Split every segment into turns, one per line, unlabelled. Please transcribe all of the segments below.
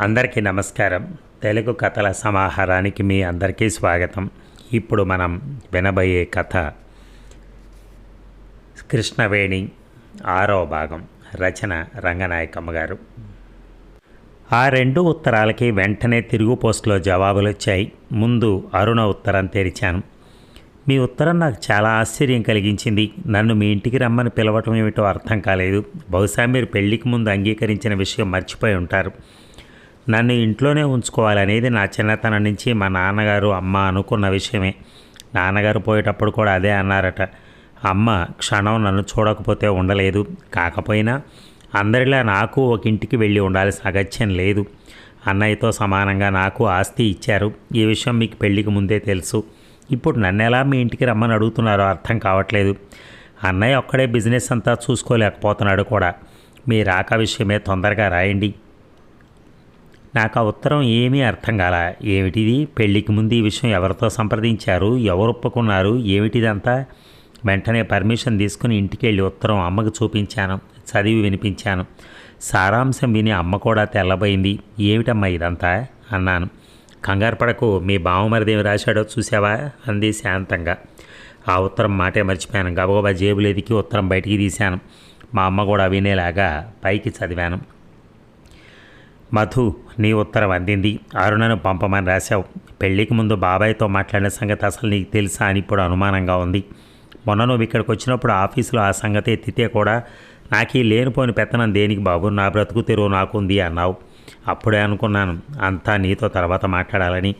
అందరికీ నమస్కారం. తెలుగు కథల సమాహారానికి మీ అందరికీ స్వాగతం. ఇప్పుడు మనం వినబోయే కథ కృష్ణవేణి ఆరవ భాగం రచన రంగనాయకమ్మ గారు. ఆ రెండు ఉత్తరాలకి వెంటనే తిరుగు పోస్టులో జవాబులు వచ్చాయి. ముందు అరుణ ఉత్తరం తెరిచాను. మీ ఉత్తరం నాకు చాలా ఆశ్చర్యం కలిగించింది. నన్ను మీ ఇంటికి రమ్మని పిలవటం ఏమిటో అర్థం కాలేదు. బహుశా మీరు పెళ్ళికి ముందు అంగీకరించిన విషయం మర్చిపోయి ఉంటారు. నన్ను ఇంట్లోనే ఉంచుకోవాలనేది నా చిన్నతనం నుంచి మా నాన్నగారు అమ్మ అనుకున్న విషయమే. నాన్నగారు పోయేటప్పుడు కూడా అదే అన్నారట. అమ్మ క్షణం నన్ను చూడకపోతే ఉండలేదు. కాకపోయినా అందరిలా నాకు ఒక ఇంటికి వెళ్ళి ఉండాల్సిన అగత్యం లేదు. అన్నయ్యతో సమానంగా నాకు ఆస్తి ఇచ్చారు. ఈ విషయం మీకు పెళ్ళికి ముందే తెలుసు. ఇప్పుడు నన్ను ఎలా మీ ఇంటికి రమ్మని అడుగుతున్నారో అర్థం కావట్లేదు. అన్నయ్య ఒక్కడే బిజినెస్ అంతా చూసుకోలేకపోతున్నాడు కూడా. మీ రాక విషయమే తొందరగా రాయండి. నాకు ఆ ఉత్తరం ఏమీ అర్థం కాల. ఏమిటిది? పెళ్ళికి ముందు ఈ విషయం ఎవరితో సంప్రదించారు? ఎవరు ఒప్పుకున్నారు? ఏమిటిదంతా? వెంటనే పర్మిషన్ తీసుకుని ఇంటికి వెళ్ళి ఉత్తరం అమ్మకు చూపించాను. చదివి వినిపించాను. సారాంశం విని అమ్మ కూడా తెల్లబోయింది. ఏమిటమ్మా ఇదంతా? అన్నాను. కంగారు పడకు. మీ బావమరిదేమి రాశాడో చూసావా అంది శాంతంగా. ఆ ఉత్తరం మాటే మర్చిపోయాను. గబగబా జేబులు ఎదికి ఉత్తరం బయటికి తీశాను. మా అమ్మ కూడా వినేలాగా పైకి చదివాను. మధు నీ ఉత్తరం అందింది. అరుణను పంపమని రాశావు. పెళ్ళికి ముందు బాబాయ్తో మాట్లాడిన సంగతి అసలు నీకు తెలుసా అని ఇప్పుడు అనుమానంగా ఉంది. మొన్న నువ్వు ఇక్కడికి వచ్చినప్పుడు ఆఫీసులో ఆ సంగతి ఎత్తితే కూడా నాకు ఈ లేనిపోని పెత్తనం దేనికి బాబు? నా బ్రతుకు తెరువు నాకుంది అన్నావు. అప్పుడే అనుకున్నాను అంతా నీతో తర్వాత మాట్లాడాలని.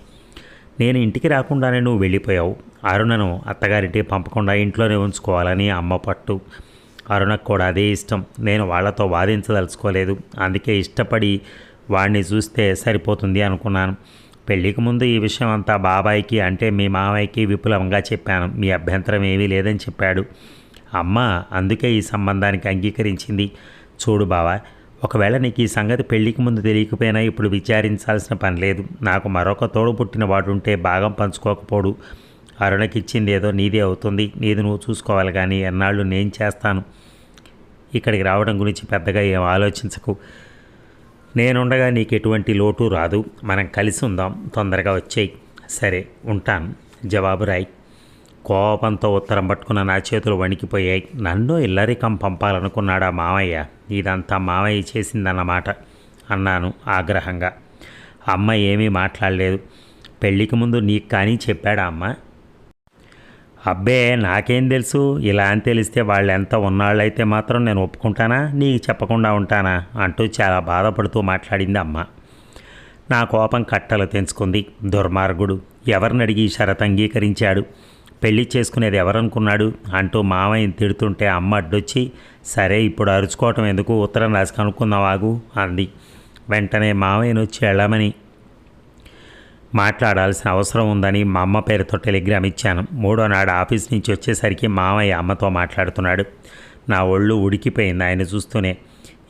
నేను ఇంటికి రాకుండానే నువ్వు వెళ్ళిపోయావు. అరుణను అత్తగారింటికి పంపకుండా ఇంట్లోనే ఉంచుకోవాలని అమ్మ పట్టు. అరుణకు కూడా అదే ఇష్టం. నేను వాళ్ళతో వాదించదలుచుకోలేదు. అందుకే ఇష్టపడి వాడిని చూస్తే సరిపోతుంది అనుకున్నాను. పెళ్ళికి ముందు ఈ విషయం అంతా బాబాయికి అంటే మీ మావయ్యకి విపులంగా చెప్పాను. మీ అభ్యంతరం ఏమీ లేదని చెప్పాడు. అమ్మ అందుకే ఈ సంబంధానికి అంగీకరించింది. చూడు బావా ఒకవేళ నీకు ఈ సంగతి పెళ్ళికి ముందు తెలియకపోయినా ఇప్పుడు విచారించాల్సిన పని లేదు. నాకు మరొక తోడు పుట్టిన వాడు ఉంటే భాగం పంచుకోకపోడు. అరుణకిచ్చింది ఏదో నీదే అవుతుంది. నీది నువ్వు చూసుకోవాలి కానీ ఎన్నాళ్ళు నేను చేస్తాను. ఇక్కడికి రావడం గురించి పెద్దగా ఏం ఆలోచించకు. నేనుండగా నీకు ఎటువంటి లోటు రాదు. మనం కలిసి ఉందాం. తొందరగా వచ్చేయి. సరే ఉంటాను. జవాబు రాయి. కోపంతో ఉత్తరం పట్టుకున్న నా చేతులు వణికిపోయాయి. నన్ను ఇల్లరికం పంపాలనుకున్నాడా మావయ్య ఇదంతా మావయ్య చేసిందన్నమాట అన్నాను ఆగ్రహంగా. అమ్మ ఏమీ మాట్లాడలేదు. పెళ్ళికి ముందు నీకు కానీ చెప్పాడా అమ్మ? అబ్బే నాకేం తెలుసు? ఇలా అని తెలిస్తే వాళ్ళు ఎంత ఉన్నాళ్ళైతే మాత్రం నేను ఒప్పుకుంటానా? నీకు చెప్పకుండా ఉంటానా? అంటూ చాలా బాధపడుతూ మాట్లాడింది అమ్మ. నా కోపం కట్టలు తెంచుకుంది. దుర్మార్గుడు. ఎవరిని అడిగి ఈ అంగీకరించాడు? పెళ్ళి చేసుకునేది ఎవరనుకున్నాడు? అంటూ మామయ్యని తిడుతుంటే అమ్మ అడ్డొచ్చి సరే ఇప్పుడు అరుచుకోవటం ఎందుకు? ఉత్తరం రాసి కనుక్కుందాం ఆగు అంది. వెంటనే మామయ్యను వచ్చి వెళ్ళమని మాట్లాడాల్సిన అవసరం ఉందని మా అమ్మ పేరుతో టెలిగ్రామ్ ఇచ్చాను. మూడో నాడు ఆఫీస్ నుంచి వచ్చేసరికి మామయ్య అమ్మతో మాట్లాడుతున్నాడు. నా ఒళ్ళు ఉడికిపోయింది ఆయన చూస్తూనే.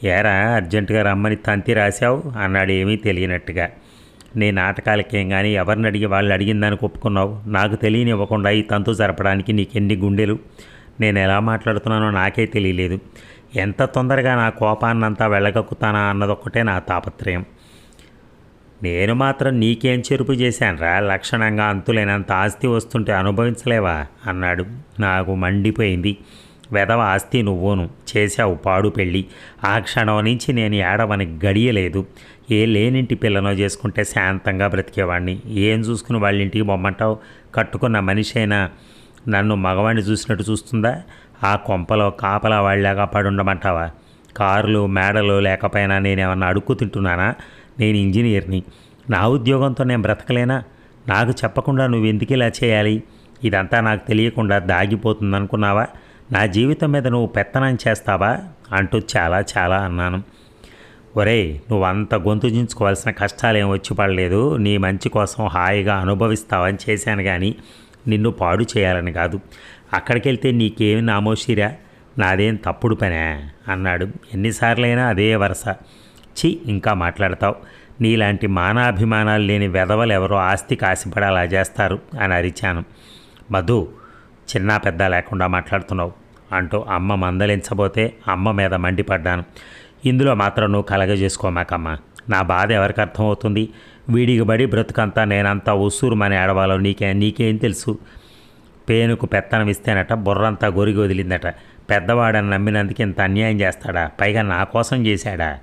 ఏరా అర్జెంటుగా రమ్మని తంతి రాశావు? అన్నాడు ఏమీ తెలియనట్టుగా. నీ నాటకాలకేం కానీ ఎవరిని అడిగి వాళ్ళు అడిగిందని ఒప్పుకున్నావు. నాకు తెలియనివ్వకుండా ఈ తంతు జరపడానికి నీకెన్ని గుండెలు? నేను ఎలా మాట్లాడుతున్నానో నాకే తెలియలేదు. ఎంత తొందరగా నా కోపాన్నంతా వెళ్ళగక్కుతానా అన్నదొక్కటే నా తాపత్రయం. నేను మాత్రం నీకేం చెరుపు చేశానురా? లక్షణంగా అంతులేనంత ఆస్తి వస్తుంటే అనుభవించలేవా? అన్నాడు. నాకు మండిపోయింది. వెధవ ఆస్తి నువ్వును చేశావు పాడు పెళ్ళి. ఆ క్షణం నుంచి నేను ఏడవని గడియలేదు. ఏ లేనింటి పిల్లనో చేసుకుంటే శాంతంగా బ్రతికేవాడిని ఏం చూసుకుని వాళ్ళ ఇంటికి బొమ్మంటావు? కట్టుకున్న మనిషి అయినా నన్ను మగవాణ్ణి చూసినట్టు చూస్తుందా? ఆ కొంపలో కాపలా వాళ్ళలాగా పడుండమంటావా? కారులు మేడలు లేకపోయినా నేనేమన్నా అడుక్కు తింటున్నానా? నేను ఇంజనీర్ని. నా ఉద్యోగంతో నేను బ్రతకలేనా? నాకు చెప్పకుండా నువ్వు ఎందుకు ఇలా చేయాలి? ఇదంతా నాకు తెలియకుండా దాగిపోతుంది అనుకున్నావా నా జీవితం మీద నువ్వు పెత్తనం చేస్తావా? అంటూ చాలా చాలా అన్నాను. ఒరే నువ్వంత గొంతుజించుకోవాల్సిన కష్టాలేం వచ్చి పడలేదు. నీ మంచి కోసం హాయిగా అనుభవిస్తావని చేశాను కానీ నిన్ను పాడు చేయాలని కాదు. అక్కడికి వెళ్తే నీకేమి నామోషిరా? నాదేం తప్పుడు పనే? అన్నాడు. ఎన్నిసార్లైనా అదే వరస. చి ఇంకా మాట్లాడతావు. నీలాంటి మానాభిమానాలు లేని వెధవలు ఎవరో ఆస్తికి ఆశపడేలా చేస్తారు అని అరిచాను. మధు చిన్న పెద్ద లేకుండా మాట్లాడుతున్నావు అంటూ అమ్మ మందలించబోతే అమ్మ మీద మండిపడ్డాను. ఇందులో మాత్రం నువ్వు కలగజేసుకోమాకమ్మా. నా బాధ ఎవరికి అర్థమవుతుంది? వీడికి బడి బ్రతుకంతా నేనంతా ఉసూరుమని ఆడవాలో నీకే నీకేం తెలుసు? పేనుకు పెత్తనం ఇస్తేనట బుర్రంతా గొరిగి వదిలిందట. పెద్దవాడని నమ్మినందుకు ఇంత అన్యాయం చేస్తాడా? పైగా నా కోసం చేశాడా?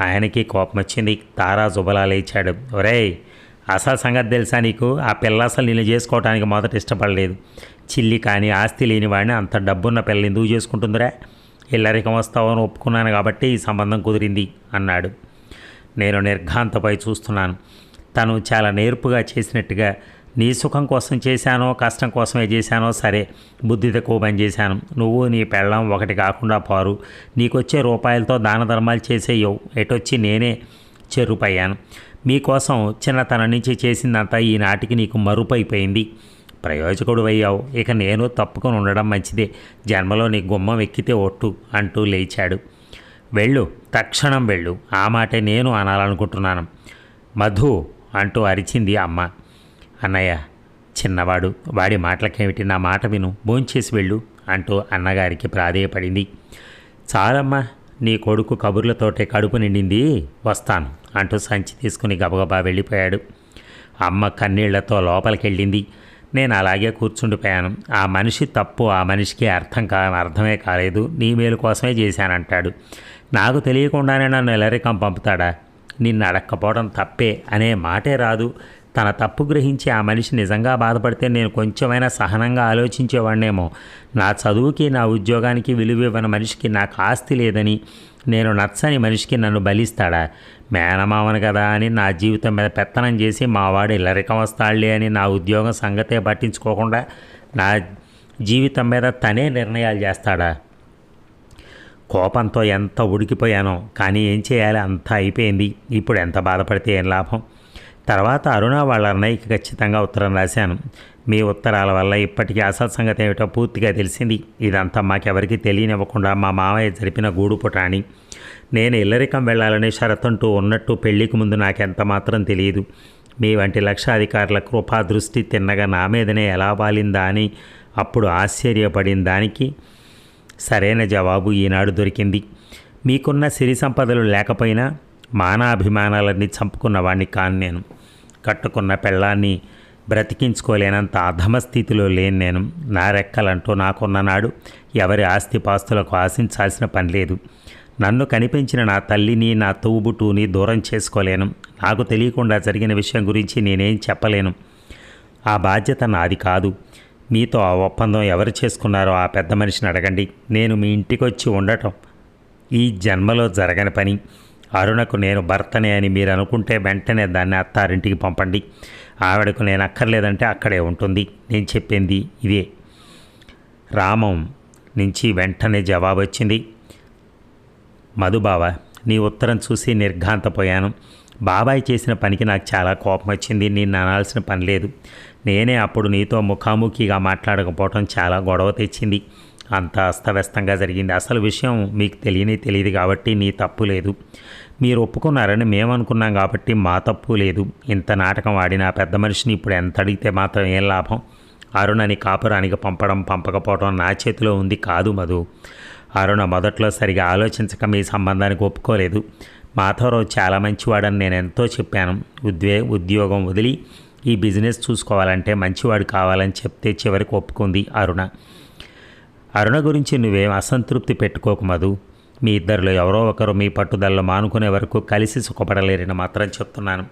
ఆయనకి కోపం వచ్చింది తారా జుబలా లేచాడు ఒరేయ్ అసలు సంగతి తెలుసా నీకు? ఆ పిల్ల అసలు నిన్ను చేసుకోవడానికి మొదట ఇష్టపడలేదు. చిల్లి కానీ ఆస్తి లేని వాడిని అంత డబ్బున్న పిల్ల ఎందుకు చేసుకుంటుందిరా? ఇల్లరికం వస్తావని ఒప్పుకున్నాను కాబట్టి ఈ సంబంధం కుదిరింది అన్నాడు. నేను నిర్ఘాంతపై చూస్తున్నాను. తను చాలా నేర్పుగా చేసినట్టుగా నీ సుఖం కోసం చేశానో కష్టం కోసమే చేశానో సరే బుద్ధి తక్కువ పని చేశాను. నువ్వు నీ పెళ్ళం ఒకటి కాకుండా పారు. నీకొచ్చే రూపాయలతో దాన ధర్మాలు చేసేయవు. ఎటొచ్చి నేనే చెరుపయ్యాను. మీకోసం చిన్నతనం నుంచి చేసిందంతా ఈనాటికి నీకు మరుపైపోయింది. ప్రయోజకుడు అయ్యావు. ఇక నేను తప్పుకొని ఉండడం మంచిదే. జన్మలో నీ గుమ్మం ఎక్కితే ఒట్టు అంటూ లేచాడు. వెళ్ళు తక్షణం వెళ్ళు. ఆ మాటే నేను అనాలనుకుంటున్నాను. మధు అంటూ అరిచింది అమ్మ. అన్నయ్య చిన్నవాడు వాడి మాటలకేమిటి? నా మాట విను భోంచేసి వెళ్ళు అంటూ అన్నగారికి ప్రాధేయపడింది. చాలమ్మా నీ కొడుకు కబుర్లతోటే కడుపు నిండింది వస్తాను అంటూ సంచి తీసుకుని గబగబా వెళ్ళిపోయాడు. అమ్మ కన్నీళ్ళతో లోపలికి వెళ్ళింది నేను అలాగే కూర్చుండిపోయాను. ఆ మనిషి తప్పు ఆ మనిషికి అర్థం కా అర్థమే కాలేదు. నీ మేలు కోసమే చేశానంటాడు. నాకు తెలియకుండానే నన్ను ఎలరికం పంపుతాడా? నిన్ను అడక్కపోవడం తప్పే అనే మాటే రాదు. తన తప్పు గ్రహించి ఆ మనిషి నిజంగా బాధపడితే నేను కొంచెమైనా సహనంగా ఆలోచించేవాడినేమో నా చదువుకి నా ఉద్యోగానికి విలువ ఇవ్వని మనిషికి నాకు ఆస్తి లేదని నేను నచ్చని మనిషికి నన్ను బలిస్తాడా? మేనమామను కదా అని నా జీవితం మీద పెత్తనం చేసి మా వాడు ఇల్లరికం వస్తాడులే అని నా ఉద్యోగం సంగతే పట్టించుకోకుండా నా జీవితం మీద తనే నిర్ణయాలు చేస్తాడా? కోపంతో ఎంత ఉడికిపోయానో కానీ ఏం చేయాలి? అంతా అయిపోయింది. ఇప్పుడు ఎంత బాధపడితే ఏం లాభం? తర్వాత అరుణ వాళ్ళ అన్నయ్యకి ఖచ్చితంగా ఉత్తరం రాశాను. మీ ఉత్తరాల వల్ల ఇప్పటికీ అసలు సంగతి ఏమిటో పూర్తిగా తెలిసింది. ఇదంతా మాకెవరికి తెలియనివ్వకుండా మా మామయ్య జరిపిన గూడు అని నేను ఇల్లరికం వెళ్ళాలనే షరతంటూ ఉన్నట్టు పెళ్ళికి ముందు నాకెంత మాత్రం తెలియదు. మీ వంటి లక్షాధికారుల కృపా దృష్టి తిన్నగా నా మీదనే ఎలా వాలిందా అని అప్పుడు ఆశ్చర్యపడిన దానికి సరైన జవాబు ఈనాడు దొరికింది. మీకున్న సిరి సంపదలు లేకపోయినా మానాభిమానాలన్నీ చంపుకున్న వాణ్ణి కాను నేను. కట్టుకున్న పెళ్ళాన్ని బ్రతికించుకోలేనంత అధమ స్థితిలో లేని నేను నా రెక్కలంటూ నాకున్న నాడు ఎవరి ఆస్తిపాస్తులకు ఆశించాల్సిన పని లేదు. నన్ను కనిపించిన నా తల్లిని నా తోబుటూని దూరం చేసుకోలేను. నాకు తెలియకుండా జరిగిన విషయం గురించి నేనేం చెప్పలేను. ఆ బాధ్యత నాది కాదు. మీతో ఆ ఒప్పందం ఎవరు చేసుకున్నారో ఆ పెద్ద మనిషిని అడగండి. నేను మీ ఇంటికి వచ్చి ఉండటం. ఈ జన్మలో జరగని పని. అరుణకు నేను భర్తనే అని మీరు అనుకుంటే వెంటనే దాన్ని అత్తారింటికి పంపండి. ఆవిడకు నేను అక్కర్లేదంటే అక్కడే ఉంటుంది. నేను చెప్పింది ఇదే. రామం నుంచి వెంటనే జవాబు వచ్చింది. మధుబావ నీ ఉత్తరం చూసి నిర్ఘాంతపోయాను. బాబాయ్ చేసిన పనికి నాకు చాలా కోపం వచ్చింది. నేను అనాల్సిన పని లేదు. నేనే అప్పుడు నీతో ముఖాముఖిగా మాట్లాడకపోవటం చాలా గొడవ తెచ్చింది. అంత అస్తవ్యస్తంగా జరిగింది. అసలు విషయం మీకు తెలియని తెలియదు కాబట్టి నీ తప్పు లేదు. మీరు ఒప్పుకున్నారని మేము అనుకున్నాం కాబట్టి మా తప్పు లేదు. ఇంత నాటకం ఆడిన పెద్ద మనిషిని ఇప్పుడు ఎంత అడిగితే మాత్రం ఏం లాభం? అరుణని కాపురానికి పంపడం పంపకపోవడం నా చేతిలో ఉంది కాదు మధు. అరుణ మొదట్లో సరిగా ఆలోచించక మీ సంబంధానికి ఒప్పుకోలేదు. మాధవరావు చాలా మంచివాడని నేను ఎంతో చెప్పాను. ఉద్వే ఉద్యోగం వదిలి ఈ బిజినెస్ చూసుకోవాలంటే మంచివాడు కావాలని చెప్తే చివరికి ఒప్పుకుంది అరుణ. అరుణ గురించి నువ్వేం అసంతృప్తి పెట్టుకోకు మధు. మీ ఇద్దరిలో ఎవరో ఒకరు మీ పట్టుదలలో మానుకునే వరకు కలిసి సుఖపడలేరని మాత్రం చెప్తున్నాను.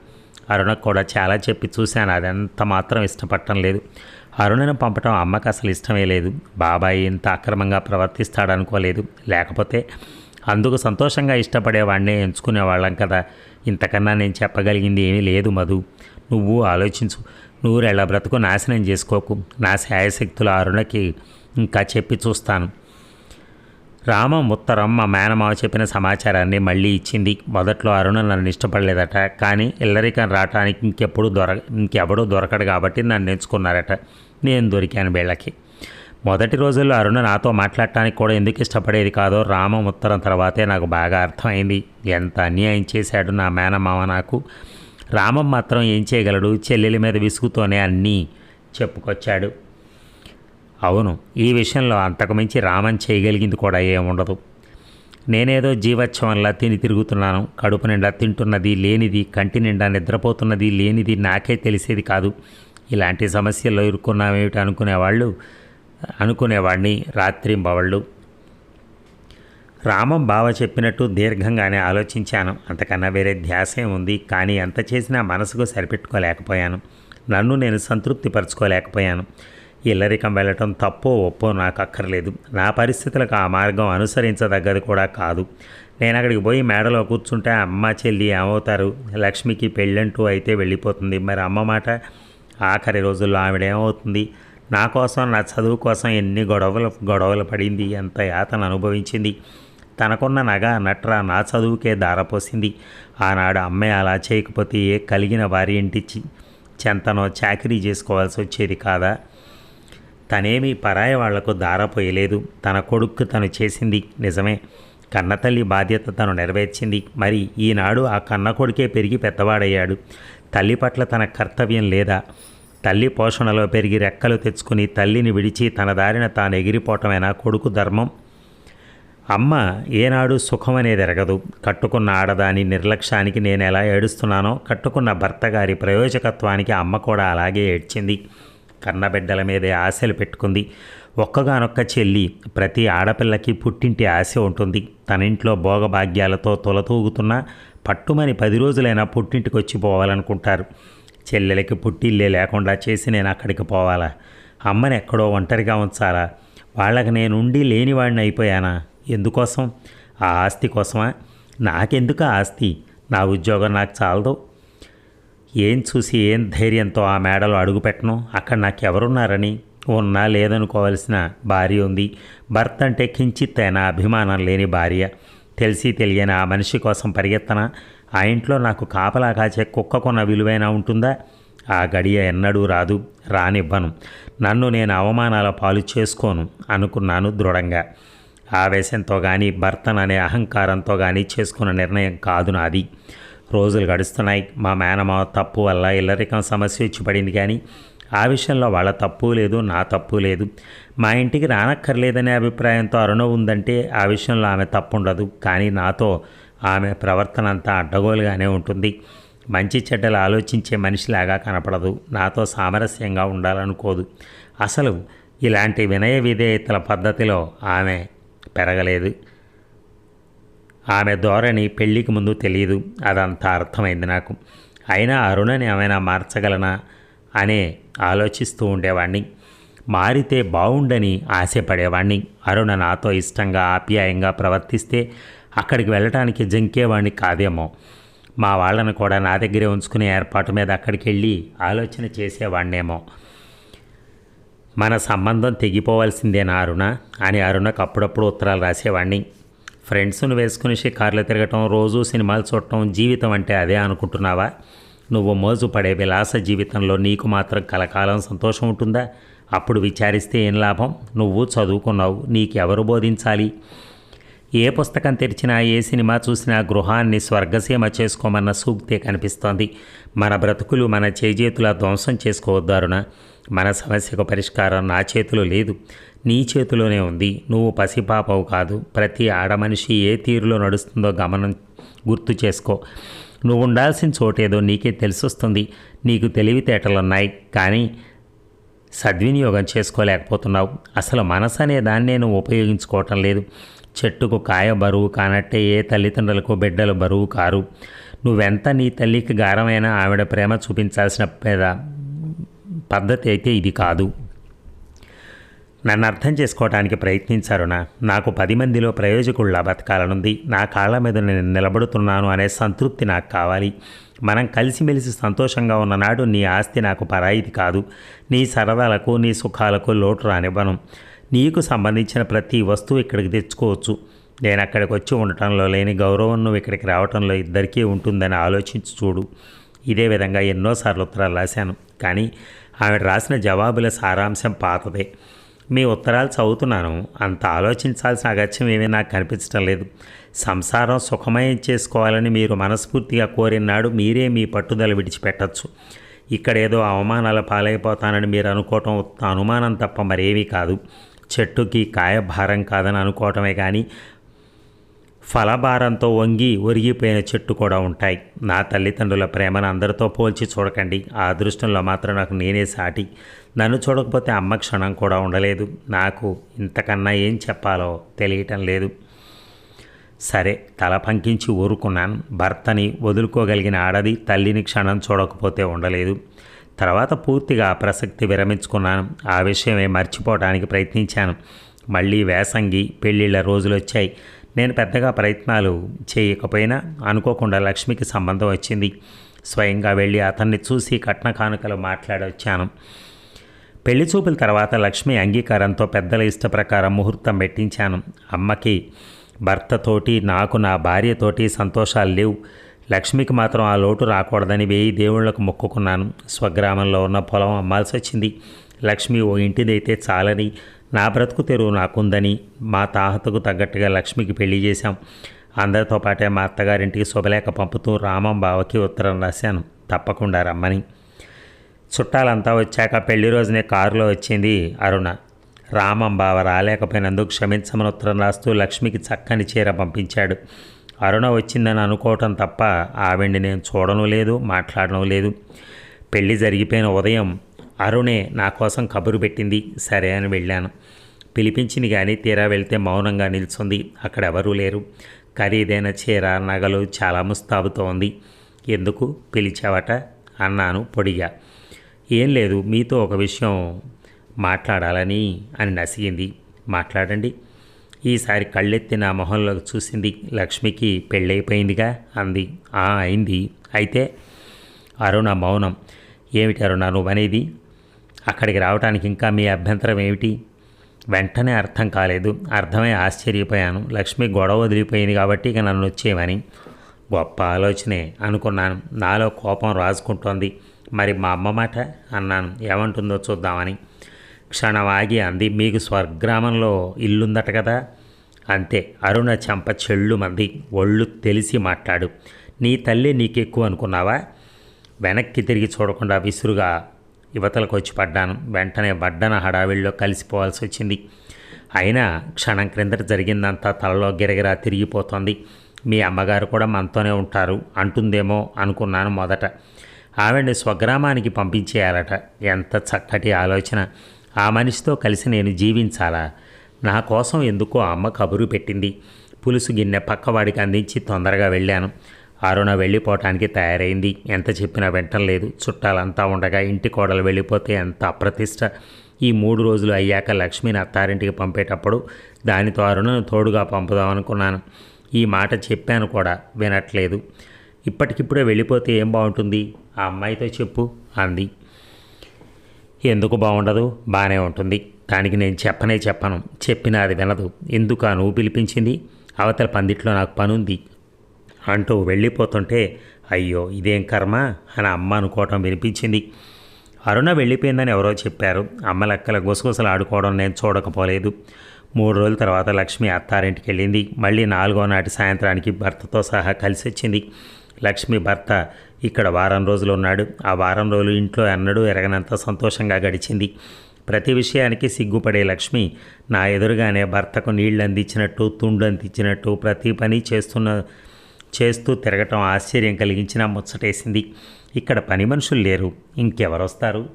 అరుణ కూడా చాలా చెప్పి చూశాను అదంత మాత్రం ఇష్టపడటం లేదు. అరుణను పంపటం అమ్మకు అసలు ఇష్టమే లేదు. బాబాయ్ ఇంత అక్రమంగా ప్రవర్తిస్తాడనుకోలేదు. లేకపోతే అందుకు సంతోషంగా ఇష్టపడేవాడినే ఎంచుకునేవాళ్ళం కదా. ఇంతకన్నా నేను చెప్పగలిగింది ఏమీ లేదు మధు. నువ్వు ఆలోచించు. నూరెళ్ళ బ్రతుకు నాశనం చేసుకోకు. నా శాయశక్తుల అరుణకి ఇంకా చెప్పి చూస్తాను. రామం ఉత్తరం మా మేనమావ చెప్పిన సమాచారాన్ని మళ్ళీ ఇచ్చింది. మొదట్లో అరుణ నన్ను ఇష్టపడలేదట కానీ ఇల్లరికం రావటానికి ఇంకెప్పుడు దొర ఇంకెవడూ దొరకడు కాబట్టి నన్ను ఎంచుకున్నారట. నేను దొరికాను వీళ్ళకి. మొదటి రోజుల్లో అరుణ నాతో మాట్లాడటానికి కూడా ఎందుకు ఇష్టపడేది కాదో రామం ఉత్తరం తర్వాతే నాకు బాగా అర్థమైంది. ఎంత అన్యాయం చేశాడు నా మేనమామ నాకు. రామం మాత్రం ఏం చేయగలడు? చెల్లెలి మీద విసుగుతోనే అన్నీ చెప్పుకొచ్చాడు. అవును ఈ విషయంలో అంతకుమించి రామన్ చేయగలిగింది కూడా ఏముండదు నేనేదో జీవోత్సవంలా తిని తిరుగుతున్నాను కడుపు నిండా తింటున్నది లేనిది కంటి నిండా నిద్రపోతున్నది లేనిది నాకే తెలిసేది కాదు. ఇలాంటి సమస్యల్లో ఇరుక్కున్నామేమిటి అనుకునేవాళ్ళు? అనుకునేవాడిని రాత్రింబవళ్ళు. రామం బావ చెప్పినట్టు దీర్ఘంగానే ఆలోచించాను. అంతకన్నా వేరే ధ్యాసే ఉంది కానీ ఎంత చేసినా మనసుకు సరిపెట్టుకోలేకపోయాను. నన్ను నేను సంతృప్తిపరచుకోలేకపోయాను. ఇల్లరికం వెళ్ళటం తప్పో ఒప్పో నాకు అక్కర్లేదు నా పరిస్థితులకు ఆ మార్గం అనుసరించదగ్గది కూడా కాదు. నేను అక్కడికి పోయి మేడలో కూర్చుంటే అమ్మ చెల్లి ఏమవుతారు? లక్ష్మికి పెళ్ళంటూ అయితే వెళ్ళిపోతుంది. మరి అమ్మ మాట ఆఖరి రోజుల్లో ఆవిడేమవుతుంది నా కోసం నా చదువు కోసం ఎన్ని గొడవలు గొడవలు పడింది? ఎంత యాతన అనుభవించింది? తనకున్న నగ నట్ర నా చదువుకే దారపోసింది. ఆనాడు అమ్మాయి అలా చేయకపోతే ఏ కలిగిన వారి ఇంటి చి- చెంతనో చాకరీ చేసుకోవాల్సి వచ్చేది కాదా? తనేమీ పరాయి వాళ్ళకు దారపోయలేదు తన కొడుక్కు తను చేసింది నిజమే. కన్నతల్లి బాధ్యత తను నెరవేర్చింది. మరి ఈనాడు ఆ కన్న కొడుకే పెరిగి పెద్దవాడయ్యాడు. తల్లి పట్ల తన కర్తవ్యం లేదా? తల్లి పోషణలో పెరిగి రెక్కలు తెచ్చుకుని తల్లిని విడిచి తన దారిన తాను ఎగిరిపోవటమేనా కొడుకు ధర్మం? అమ్మ ఏనాడు సుఖం అనేది ఎరగదు. కట్టుకున్న ఆడదాని నిర్లక్ష్యానికి నేను ఎలా ఏడుస్తున్నానో కట్టుకున్న భర్త గారి ప్రయోజకత్వానికి అమ్మ కూడా అలాగే ఏడ్చింది. కన్నబిడ్డల మీదే ఆశలు పెట్టుకుంది. ఒక్కగానొక్క చెల్లి ప్రతి ఆడపిల్లకి పుట్టింటి ఆశ ఉంటుంది. తన ఇంట్లో భోగభాగ్యాలతో తొలతూగుతున్నా పట్టుమని పది రోజులైనా పుట్టింటికి వచ్చి పోవాలనుకుంటారు. చెల్లెలకి పుట్టిల్లే లేకుండా చేసి నేను అక్కడికి పోవాలా? అమ్మని ఎక్కడో ఒంటరిగా ఉంచాలా? వాళ్ళకి నేను ఉండి లేనివాడిని అయిపోయానా? ఎందుకోసం? ఆ ఆస్తి కోసమా? నాకెందుకు ఆస్తి? నా ఉద్యోగం నాకు చాలదు. ఏం చూసి ఏం ధైర్యంతో ఆ మేడలో అడుగుపెట్టను అక్కడ నాకెవరున్నారని? ఉన్నా లేదనుకోవాల్సిన భార్య ఉంది. భర్త అంటే కించిత్తైనా అభిమానం లేని భార్య. తెలిసి తెలియని ఆ మనిషి కోసం పరిగెత్తన? ఆ ఇంట్లో నాకు కాపలా కాచే కుక్కకున్న విలువైనా ఉంటుందా? ఆ గడియ ఎన్నడూ రాదు. రానివ్వను. నన్ను నేను అవమానాల పాలు చేసుకోను అనుకున్నాను దృఢంగా. ఆవేశంతో కానీ భర్తననే అహంకారంతో కానీ చేసుకున్న నిర్ణయం కాదు నాది. రోజులు గడుస్తున్నాయి. మా మేనమావ తప్పు వల్ల ఇల్లరికం సమస్య వచ్చి పడింది కానీ ఆ విషయంలో వాళ్ళ తప్పు లేదు నా తప్పు లేదు. మా ఇంటికి రానక్కర్లేదనే అభిప్రాయంతో అరుణ ఉందంటే ఆ విషయంలో ఆమె తప్పు ఉండదు కానీ నాతో ఆమె ప్రవర్తన అంతా అడ్డగోలుగానే ఉంటుంది. మంచి చెడ్డలు ఆలోచించే మనిషిలాగా కనపడదు. నాతో సామరస్యంగా ఉండాలనుకోదు. అసలు ఇలాంటి వినయ విధేయతల పద్ధతిలో ఆమె పెరగలేదు. ఆమె ధోరణి పెళ్ళికి ముందు తెలియదు అదంతా అర్థమైంది నాకు. అయినా అరుణని ఏమైనా మార్చగలనా అనే ఆలోచిస్తూ ఉండేవాడిని మారితే బాగుండని ఆశపడేవాడిని అరుణ నాతో ఇష్టంగా ఆప్యాయంగా ప్రవర్తిస్తే అక్కడికి వెళ్ళటానికి జంకేవాణ్ణి కాదేమో. మా వాళ్ళను కూడా నా దగ్గరే ఉంచుకునే ఏర్పాటు మీద అక్కడికి వెళ్ళి ఆలోచన చేసేవాడినేమో మన సంబంధం తెగిపోవాల్సిందేనా అరుణ? అని అరుణకు అప్పుడప్పుడు ఉత్తరాలు రాసేవాడిని ఫ్రెండ్స్ను వేసుకుని షికార్లు తిరగటం రోజు సినిమాలు చూడటం జీవితం అంటే అదే అనుకుంటున్నావా? నువ్వు మోజు పడే విలాస జీవితంలో నీకు మాత్రం కలకాలం సంతోషం ఉంటుందా? అప్పుడు విచారిస్తే ఏం లాభం? నువ్వు చదువుకున్నావు నీకెవరు బోధించాలి? ఏ పుస్తకం తెరిచినా ఏ సినిమా చూసినా గృహాన్ని స్వర్గసీమ చేసుకోమన్న సూక్తే కనిపిస్తోంది. మన బ్రతుకులు మన చేజేతుల ధ్వంసం చేసుకోవద్దారునా మన సమస్యకు పరిష్కారం నా చేతిలో లేదు. నీ చేతిలోనే ఉంది. నువ్వు పసిపాపవు కాదు. ప్రతి ఆడమనిషి ఏ తీరులో నడుస్తుందో గమనం గుర్తు చేసుకో. నువ్వు ఉండాల్సిన చోటేదో నీకే తెలిసొస్తుంది. నీకు తెలివితేటలున్నాయి. కానీ సద్వినియోగం చేసుకోలేకపోతున్నావు. అసలు మనసు అనే దాన్ని నువ్వు ఉపయోగించుకోవటం లేదు. చెట్టుకు కాయ బరువు కానట్టే ఏ తల్లిదండ్రులకు బిడ్డలు బరువు కారు. నువ్వెంత నీ తల్లికి గారమైనా ఆవిడ ప్రేమ చూపించాల్సిన పేద పద్ధతి అయితే ఇది కాదు. నన్ను అర్థం చేసుకోవడానికి ప్రయత్నించారు నా నాకు పది మందిలో ప్రయోజకుల్లా బతకాలనుంది. నా కాళ్ళ మీద నేను నిలబడుతున్నాను అనే సంతృప్తి నాకు కావాలి. మనం కలిసిమెలిసి సంతోషంగా ఉన్ననాడు నీ ఆస్తి నాకు పరాయిది కాదు. నీ సరదాలకు నీ సుఖాలకు లోటు రానివ్వను. నీకు సంబంధించిన ప్రతి వస్తువు ఇక్కడికి తెచ్చుకోవచ్చు. నేను అక్కడికి వచ్చి ఉండటంలో లేని గౌరవం నువ్వు ఇక్కడికి రావటంలో ఇద్దరికీ ఉంటుందని ఆలోచించి చూడు. ఇదే విధంగా ఎన్నోసార్లు ఉత్తరాలు రాశాను. కానీ ఆవిడ రాసిన జవాబుల సారాంశం పాతదే. మీ ఉత్తరాలు చదువుతున్నాను. అంత ఆలోచించాల్సిన అగత్యం ఏమీ నాకు కనిపించడం లేదు. సంసారం సుఖమయం చేసుకోవాలని మీరు మనస్ఫూర్తిగా కోరినాడు మీరే మీ పట్టుదల విడిచిపెట్టచ్చు. ఇక్కడేదో అవమానాల పాలైపోతానని మీరు అనుకోవటం ఉత్త అనుమానం తప్ప మరేమీ కాదు. చెట్టుకి కాయ భారం కాదని అనుకోవటమే కానీ ఫలభారంతో వంగి ఒరిగిపోయిన చెట్టు కూడా ఉంటాయి. నా తల్లిదండ్రుల ప్రేమను అందరితో పోల్చి చూడకండి. ఆ అదృష్టంలో మాత్రం నాకు నేనే సాటి. నన్ను చూడకపోతే అమ్మ క్షణం కూడా ఉండలేదు. నాకు ఇంతకన్నా ఏం చెప్పాలో తెలియటం లేదు. సరే తల పంకించి ఊరుకున్నాను. భర్తని వదులుకోగలిగిన ఆడది తల్లిని క్షణం చూడకపోతే ఉండలేదు. తర్వాత పూర్తిగా ప్రసక్తి విరమించుకున్నాను. ఆ విషయమే మర్చిపోవడానికి ప్రయత్నించాను. మళ్ళీ వేసంగి పెళ్ళిళ్ళ రోజులు వచ్చాయి నేను పెద్దగా ప్రయత్నాలు చేయకపోయినా అనుకోకుండా లక్ష్మికి సంబంధం వచ్చింది. స్వయంగా వెళ్ళి అతన్ని చూసి కట్న కానుకలు మాట్లాడొచ్చాను. పెళ్ళి చూపుల తర్వాత లక్ష్మి అంగీకారంతో పెద్దల ఇష్టప్రకారం ముహూర్తం పెట్టించాను. అమ్మకి భర్తతోటి నాకు నా భార్యతోటి సంతోషాలు లేవు. లక్ష్మికి మాత్రం ఆ లోటు రాకూడదని వేయి దేవుళ్ళకు మొక్కుకున్నాను. స్వగ్రామంలో ఉన్న పొలం అమ్మాల్సి వచ్చింది లక్ష్మి ఓ ఇంటిదైతే చాలని నా బ్రతుకు తెరువు నాకుందని మా తాహతకు తగ్గట్టుగా లక్ష్మికి పెళ్ళి చేశాం. అందరితో పాటే మా అత్తగారింటికి శుభలేఖ పంపుతూ రామం బావకి ఉత్తరం రాశాను. తప్పకుండా రమ్మని. చుట్టాలంతా వచ్చాక పెళ్ళి రోజునే కారులో వచ్చింది అరుణ. రామం బావ రాలేకపోయినందుకు క్షమించమని ఉత్తరం రాస్తూ లక్ష్మికి చక్కని చీర పంపించాడు. అరుణ వచ్చిందని అనుకోవటం తప్ప ఆవిడ్ని నేను చూడను లేదు మాట్లాడడం లేదు. పెళ్ళి జరిగిపోయిన ఉదయం అరుణే నా కోసం కబురు పెట్టింది. సరే అని వెళ్ళాను. పిలిపించింది కానీ తీరా వెళ్తే మౌనంగా నిల్చుంది. అక్కడ ఎవరూ లేరు. ఖరీదైన చీర నగలు చాలా ముస్తాబుతో ఉంది ఎందుకు? పిలిచావట? అన్నాను పొడిగా. ఏం లేదు మీతో ఒక విషయం మాట్లాడాలని అని నసిగింది. మాట్లాడండి. ఈసారి కళ్ళెత్తి నా మొహంలోకి చూసింది లక్ష్మికి పెళ్ళైపోయిందిగా అంది. ఆ అయింది. అయితే? అరుణ మౌనం. ఏమిటి అరుణ నువ్వనేది? అక్కడికి రావడానికి ఇంకా మీ అభ్యంతరం ఏమిటి? వెంటనే అర్థం కాలేదు. అర్థమై ఆశ్చర్యపోయాను. లక్ష్మి గొడవ వదిలిపోయింది కాబట్టి ఇక నన్ను వచ్చేవని గొప్ప ఆలోచనే అనుకున్నాను. నాలో కోపం రాసుకుంటోంది మరి మా అమ్మ మాట అన్నాను. ఏమంటుందో చూద్దామని. క్షణం ఆగి అంది. మీకు స్వర్గ్రామంలో ఇల్లుందట కదా? అంతే. అరుణ చెంప చెళ్ళు మంది. ఒళ్ళు తెలిసి మాట్లాడు. నీ తల్లి నీకెక్కువ అనుకున్నావా? వెనక్కి తిరిగి చూడకుండా విసురుగా యువతలకు వచ్చి పడ్డాను. వెంటనే బడ్డన హడావిడిలో కలిసిపోవాల్సి వచ్చింది. అయినా క్షణం క్రిందట జరిగిందంతా తలలో గిరగిరా తిరిగిపోతోంది. మీ అమ్మగారు కూడా మనతోనే ఉంటారు అంటుందేమో అనుకున్నాను మొదట. ఆవిడ్ని స్వగ్రామానికి పంపించేయాలట. ఎంత చక్కటి ఆలోచన. ఆ మనిషితో కలిసి నేను జీవించాలా? నా కోసం ఎందుకో అమ్మ కబురు పెట్టింది. పులుసు గిన్నె పక్కవాడికి అందించి తొందరగా వెళ్ళాను. అరుణ వెళ్ళిపోవటానికి తయారైంది. ఎంత చెప్పినా వెంటలేదు. చుట్టాలంతా ఉండగా ఇంటి కోడలు వెళ్ళిపోతే ఎంత అప్రతిష్ట. ఈ మూడు రోజులు అయ్యాక లక్ష్మిని అత్తారింటికి పంపేటప్పుడు దానితో అరుణను తోడుగా పంపుదామనుకున్నాను. ఈ మాట చెప్పాను కూడా వినట్లేదు. ఇప్పటికిప్పుడే వెళ్ళిపోతే ఏం బాగుంటుంది? ఆ అమ్మాయితో చెప్పు అంది. ఎందుకు బాగుండదు? బాగానే ఉంటుంది. దానికి నేను చెప్పనే చెప్పను. చెప్పినా అది వినదు. ఎందుకు నువ్వు పిలిపించింది? అవతల పందిట్లో నాకు పనుంది. అంటూ వెళ్ళిపోతుంటే అయ్యో ఇదేం కర్మ? అని అమ్మ అనుకోవటం వినిపించింది. అరుణ వెళ్ళిపోయిందని ఎవరో చెప్పారు. అమ్మ లెక్కల గుసగుసలు ఆడుకోవడం నేను చూడకపోలేదు. మూడు రోజుల తర్వాత లక్ష్మి అత్తారింటికి వెళ్ళింది. మళ్ళీ నాలుగో నాటి సాయంత్రానికి భర్తతో సహా కలిసి వచ్చింది. లక్ష్మి భర్త ఇక్కడ వారం రోజులు ఉన్నాడు. ఆ వారం రోజులు ఇంట్లో ఎన్నడూ ఎరగనంత సంతోషంగా గడిచింది. ప్రతి విషయానికి సిగ్గుపడే లక్ష్మి నా ఎదురుగానే భర్తకు నీళ్ళు అందించినట్టు తుండు అందించినట్టు ప్రతి పని చేస్తున్న చేస్తూ తిరగటం ఆశ్చర్యం కలిగించిన ముచ్చటేసింది. ఇక్కడ పని మనుషులు లేరు. ఇంకెవరొస్తారు?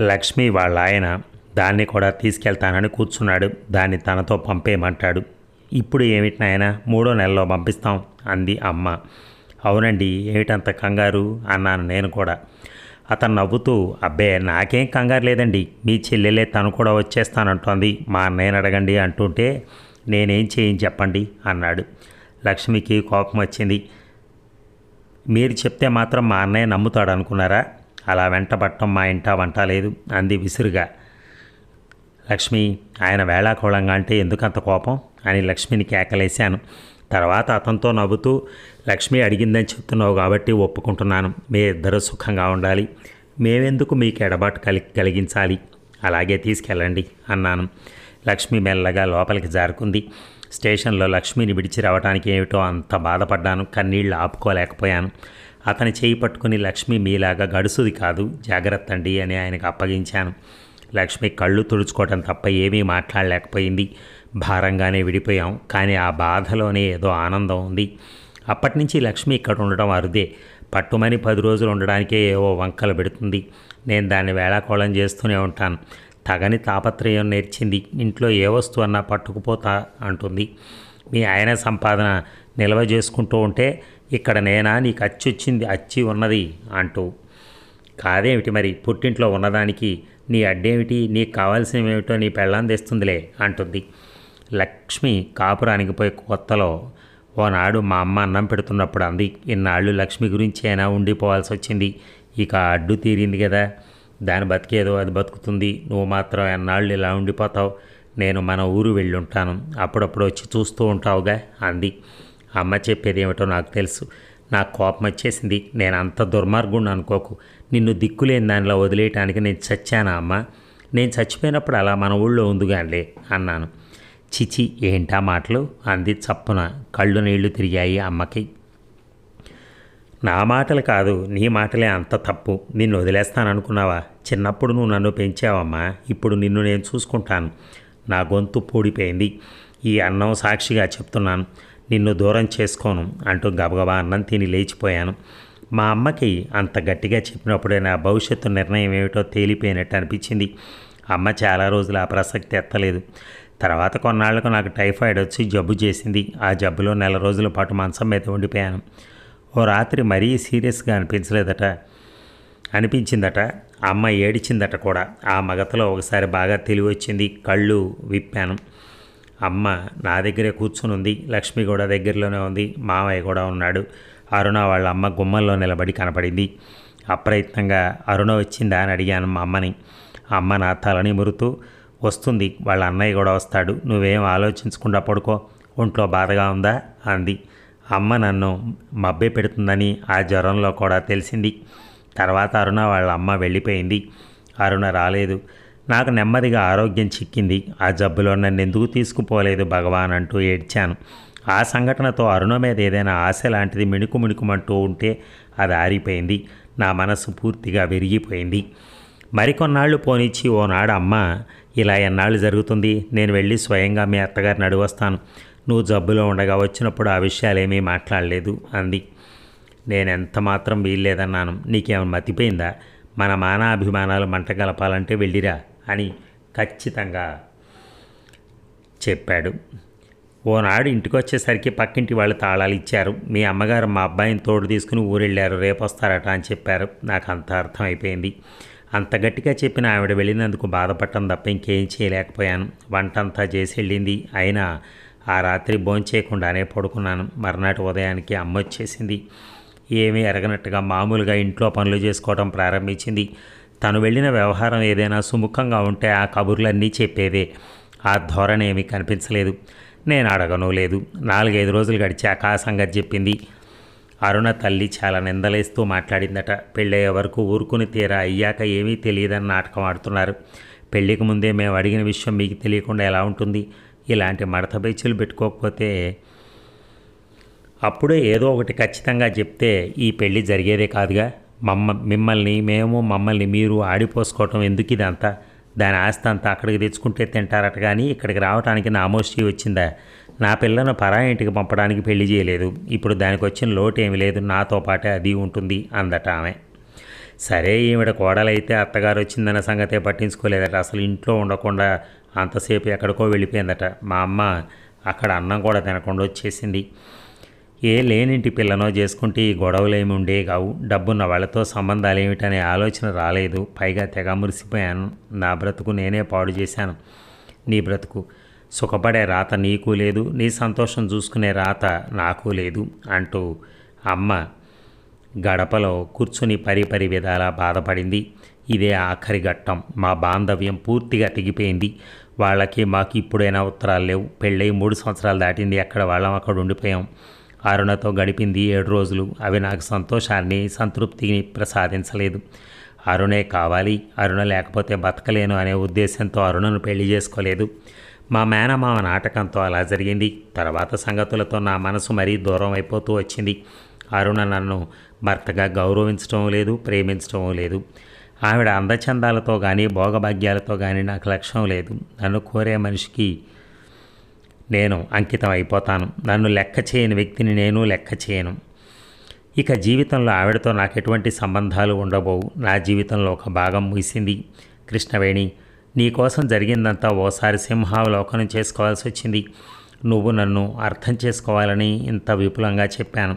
లక్ష్మి వాళ్ళ ఆయన దాన్ని కూడా తీసుకెళ్తానని కూర్చున్నాడు. దాన్ని తనతో పంపేయమంటాడు. ఇప్పుడు ఏమిటి నాయన? మూడో నెలలో పంపిస్తాం అంది అమ్మ. అవునండి ఏమిటంత కంగారు? అన్నాను నేను కూడా. అతను నవ్వుతూ అబ్బే నాకేం కంగారు లేదండి. మీ చెల్లెలే తను కూడా వచ్చేస్తానంటోంది. మా అన్నయ్యని అడగండి అంటుంటే నేనేం చేయని చెప్పండి? అన్నాడు. లక్ష్మికి కోపం వచ్చింది. మీరు చెప్తే మాత్రం మా అన్నయ్య నమ్ముతాడు అనుకున్నారా అలా వెంటబట్టం మా ఇంట వంట లేదు అంది విసురుగా. లక్ష్మి ఆయన వేళాకోళంగా అంటే ఎందుకంత కోపం? అని లక్ష్మిని కేకలేశాను తర్వాత అతనితో నవ్వుతూ లక్ష్మి అడిగిందని చెప్తున్నావు కాబట్టి ఒప్పుకుంటున్నాను. మీ ఇద్దరు సుఖంగా ఉండాలి. మేమెందుకు మీకు ఎడబాటు కలి కలిగించాలి? అలాగే తీసుకెళ్ళండి అన్నాను. లక్ష్మి మెల్లగా లోపలికి జారుకుంది. స్టేషన్లో లక్ష్మిని విడిచి రావడానికి ఏమిటో అంత బాధపడ్డాను. కన్నీళ్ళు ఆపుకోలేకపోయాను. అతని చేయి పట్టుకుని లక్ష్మి మీలాగా గడుసుది కాదు. జాగ్రత్త అండి అని ఆయనకు అప్పగించాను. లక్ష్మి కళ్ళు తుడుచుకోవటం తప్ప ఏమీ మాట్లాడలేకపోయింది. భారంగానే విడిపోయాం. కానీ ఆ బాధలోనే ఏదో ఆనందం ఉంది. అప్పటి నుంచి లక్ష్మి ఇక్కడ ఉండడం అరుదే. పట్టుమని పది రోజులు ఉండడానికే ఏవో వంకలు పెడుతుంది. నేను దాన్ని వేళాకోళం చేస్తూనే ఉంటాను. తగని తాపత్రయం నేర్చింది. ఇంట్లో ఏ వస్తువు అన్నా పట్టుకుపోతా అంటుంది. మీ ఆయన సంపాదన నిల్వ చేసుకుంటూ ఉంటే ఇక్కడ నేనా నీకు అచ్చి వచ్చింది అచ్చి ఉన్నది అంటూ. కాదేమిటి మరి? పుట్టింట్లో ఉన్నదానికి నీ అడ్డేమిటి? నీకు కావాల్సినవేమిటో నీ పెళ్ళాం తెస్తుందిలే అంటుంది. లక్ష్మి కాపురానికి పోయి కొత్తలో ఓనాడు మా అమ్మ అన్నం పెడుతున్నప్పుడు అంది. ఇన్నాళ్ళు లక్ష్మి గురించి అయినా ఉండిపోవాల్సి వచ్చింది ఇక అడ్డు తీరింది కదా దాని బతికేదో అది బతుకుతుంది. నువ్వు మాత్రం ఎన్నాళ్ళు ఇలా ఉండిపోతావు? నేను మన ఊరు వెళ్ళి ఉంటాను అప్పుడప్పుడు వచ్చి చూస్తూ ఉంటావుగా అంది. అమ్మ చెప్పేది ఏమిటో నాకు తెలుసు. నాకు కోపం వచ్చేసింది. నేను అంత దుర్మార్గుణ్ణి అనుకోకు. నిన్ను దిక్కులేని దానిలో వదిలేయటానికి నేను చచ్చానా అమ్మ? నేను చచ్చిపోయినప్పుడు అలా మన ఊళ్ళో ఉందిగానిలే అన్నాను. చిచి ఏంటా మాటలు? అంది చప్పున. కళ్ళు నీళ్ళు తిరిగాయి అమ్మకి. నా మాటలు కాదు నీ మాటలే అంత తప్పు. నిన్ను వదిలేస్తాననుకున్నావా? చిన్నప్పుడు నువ్వు నన్ను పెంచావమ్మా. ఇప్పుడు నిన్ను నేను చూసుకుంటాను. నా గొంతు పూడిపోయింది. ఈ అన్నం సాక్షిగా చెప్తున్నాను. నిన్ను దూరం చేసుకోను అంటూ గబగబా అన్నం తిని లేచిపోయాను. మా అమ్మకి అంత గట్టిగా చెప్పినప్పుడే నా భవిష్యత్తు నిర్ణయం ఏమిటో తేలిపోయినట్టు అనిపించింది. అమ్మ చాలా రోజులు ఆ ప్రసక్తి ఎత్తలేదు. తర్వాత కొన్నాళ్ళకు నాకు టైఫాయిడ్ వచ్చి జబ్బు చేసింది. ఆ జబ్బులో నెల రోజుల పాటు మంచం మీద ఉండిపోయాను. ఓ రాత్రి మరీ సీరియస్గా అనిపించలేదట. అనిపించిందట. అమ్మ ఏడిచిందట కూడా. ఆ మగతలో ఒకసారి బాగా తెలివి వచ్చింది కళ్ళు విప్పాను. అమ్మ నా దగ్గరే కూర్చుని ఉంది. లక్ష్మి కూడా దగ్గరలోనే ఉంది. మామయ్య కూడా ఉన్నాడు. అరుణ వాళ్ళ అమ్మ గుమ్మల్లో నిలబడి కనపడింది. అప్రయత్నంగా అరుణ వచ్చిందా అని అడిగాను మా అమ్మని. అమ్మ నా తలని మురుతూ వస్తుంది. వాళ్ళ అన్నయ్య కూడా వస్తాడు. నువ్వేం ఆలోచించకుండా పడుకో. ఒంట్లో బాధగా ఉందా? అంది. అమ్మ నన్ను మబ్బే పెడుతుందని ఆ జ్వరంలో కూడా తెలిసింది. తర్వాత అరుణ వాళ్ళ అమ్మ వెళ్ళిపోయింది. అరుణ రాలేదు. నాకు నెమ్మదిగా ఆరోగ్యం చిక్కింది. ఆ జబ్బులో నన్ను ఎందుకు తీసుకుపోలేదు భగవాన్ అంటూ ఏడ్చాను. ఆ సంఘటనతో అరుణ మీద ఏదైనా ఆశ లాంటిది మిణుకు మిణుకుమంటూ ఉంటే అది ఆరిపోయింది. నా మనసు పూర్తిగా విరిగిపోయింది. మరికొన్నాళ్ళు పోనిచ్చి ఓనాడు అమ్మ ఇలా ఎన్నాళ్ళు జరుగుతుంది? నేను వెళ్ళి స్వయంగా మీ అత్తగారిని అడిగొస్తాను. నువ్వు జబ్బులో ఉండగా వచ్చినప్పుడు ఆ విషయాలేమీ మాట్లాడలేదు అంది. నేను ఎంత మాత్రం వీల్లేదన్నాను. నీకేమైనా మతిపోయిందా? మన మానాభిమానాలు మంట కలపాలంటే వెళ్ళిరా అని ఖచ్చితంగా చెప్పాడు. ఓనాడు ఇంటికి వచ్చేసరికి పక్కింటి వాళ్ళు తాళాలు ఇచ్చారు. మీ అమ్మగారు మా అబ్బాయిని తోడు తీసుకుని ఊరెళ్ళారు రేపు వస్తారట అని చెప్పారు. నాకు అంత అర్థమైపోయింది. అంత గట్టిగా చెప్పిన ఆవిడ వెళ్ళినందుకు బాధపడటం తప్ప ఇంకేం చేయలేకపోయాను. వంట అంతా చేసి వెళ్ళింది అయినా ఆ రాత్రి భోంచేయకుండానే పడుకున్నాను. మర్నాటి ఉదయానికి అమ్మ వచ్చేసింది. ఏమీ ఎరగనట్టుగా మామూలుగా ఇంట్లో పనులు చేసుకోవడం ప్రారంభించింది. తను వెళ్ళిన వ్యవహారం ఏదైనా సుముఖంగా ఉంటే ఆ కబుర్లన్నీ చెప్పేదే. ఆ ధోరణి ఏమీ కనిపించలేదు. నేను అడగను లేదు. నాలుగైదు రోజులు గడిచాక ఆ సంగతి చెప్పింది. అరుణ తల్లి చాలా నిందలేస్తూ మాట్లాడిందట. పెళ్ళయ్యే వరకు ఊరుకుని తీరా అయ్యాక ఏమీ తెలియదని నాటకం ఆడుతున్నారు. పెళ్ళికి ముందే మేము అడిగిన విషయం మీకు తెలియకుండా ఎలా ఉంటుంది? ఇలాంటి మడత బెచ్చులు పెట్టుకోకపోతే అప్పుడే ఏదో ఒకటి ఖచ్చితంగా చెప్తే ఈ పెళ్ళి జరిగేదే కాదుగా. మమ్మ మిమ్మల్ని మేము మమ్మల్ని మీరు ఆడిపోసుకోవటం ఎందుకు ఇదంతా? దాని ఆస్తి అంతా అక్కడికి తెచ్చుకుంటే తింటారట కానీ ఇక్కడికి రావడానికి నామోషి వచ్చిందా? నా పిల్లను పరా ఇంటికి పంపడానికి పెళ్ళి చేయలేదు. ఇప్పుడు దానికి వచ్చిన లోటు ఏమి లేదు. నాతో పాటే అది ఉంటుంది అందట ఆమె. సరే ఈవిడ కోడలైతే అత్తగారు వచ్చిందన్న సంగతే పట్టించుకోలేదట. అసలు ఇంట్లో ఉండకుండా అంతసేపు ఎక్కడికో వెళ్ళిపోయిందట. మా అమ్మ అక్కడ అన్నం కూడా తినకుండా వచ్చేసింది. ఏ లేనింటి పిల్లనో చేసుకుంటే ఈ గొడవలు ఏమి ఉండే కావు డబ్బున్న వాళ్ళతో సంబంధాలు ఏమిటనే ఆలోచన రాలేదు. పైగా తెగ మురిసిపోయాను. నా బ్రతుకు నేనే పాడు చేశాను. నీ బ్రతుకు. సుఖపడే రాత నీకు లేదు. నీ సంతోషం చూసుకునే రాత నాకు లేదు అంటూ అమ్మ గడపలో కూర్చుని పరిపరి విధాలా బాధపడింది. ఇదే ఆఖరి ఘట్టం. మా బాంధవ్యం పూర్తిగా తెగిపోయింది. వాళ్ళకి మాకు ఇప్పుడైనా ఉత్తరాలు లేవు. పెళ్ళై మూడు సంవత్సరాలు దాటింది. అక్కడ వాళ్ళం అక్కడ ఉండిపోయాం. అరుణతో గడిపింది ఏడు రోజులు. అవి నాకు సంతోషాన్ని సంతృప్తిని ప్రసాదించలేదు. అరుణే కావాలి. అరుణ లేకపోతే బతకలేను అనే ఉద్దేశంతో అరుణను పెళ్ళి చేసుకోలేదు. మా మేనమామ నాటకంతో అలా జరిగింది. తర్వాత సంగతులతో నా మనసు మరీ దూరం అయిపోతూ వచ్చింది. అరుణ నన్ను భర్తగా గౌరవించడం లేదు ప్రేమించడం లేదు. ఆవిడ అందచందాలతో కానీ భోగభాగ్యాలతో కానీ నాకు లక్ష్యం లేదు. నన్ను కోరే మనిషికి నేను అంకితం అయిపోతాను నన్ను లెక్క చేయని వ్యక్తిని నేను లెక్క చేయను. ఇక జీవితంలో ఆవిడతో నాకు ఎటువంటి సంబంధాలు ఉండబోవు. నా జీవితంలో ఒక భాగం ముగిసింది. కృష్ణవేణి నీకోసం జరిగిందంతా ఓసారి సింహావలోకనం చేసుకోవాల్సి వచ్చింది నువ్వు నన్ను అర్థం చేసుకోవాలని ఇంత విపులంగా చెప్పాను.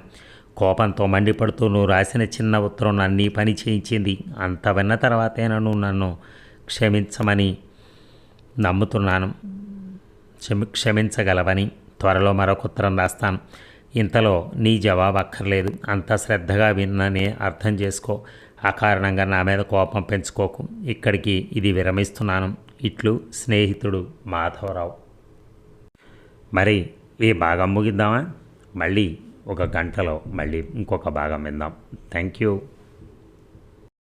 కోపంతో మండిపడుతూ నువ్వు రాసిన చిన్న ఉత్తరం నన్ను ఈ పని చేయించింది. అంత విన్న తర్వాతేనా నువ్వు నన్ను క్షమించమని నమ్ముతున్నాను. క్షమి క్షమించగలవని త్వరలో మరొక ఉత్తరం రాస్తాను. ఇంతలో నీ జవాబు అక్కర్లేదు. అంత శ్రద్ధగా విన్ననే అర్థం చేసుకో. అకారణంగా నా మీద కోపం పెంచుకోకు. ఇక్కడికి ఇది విరమిస్తున్నాను. ఇట్లు స్నేహితుడు మాధవరావు. మరి ఈ భాగం ముగిద్దామా? మళ్ళీ ఒక గంటలో మళ్ళీ ఇంకొక భాగం విందాం. Thank you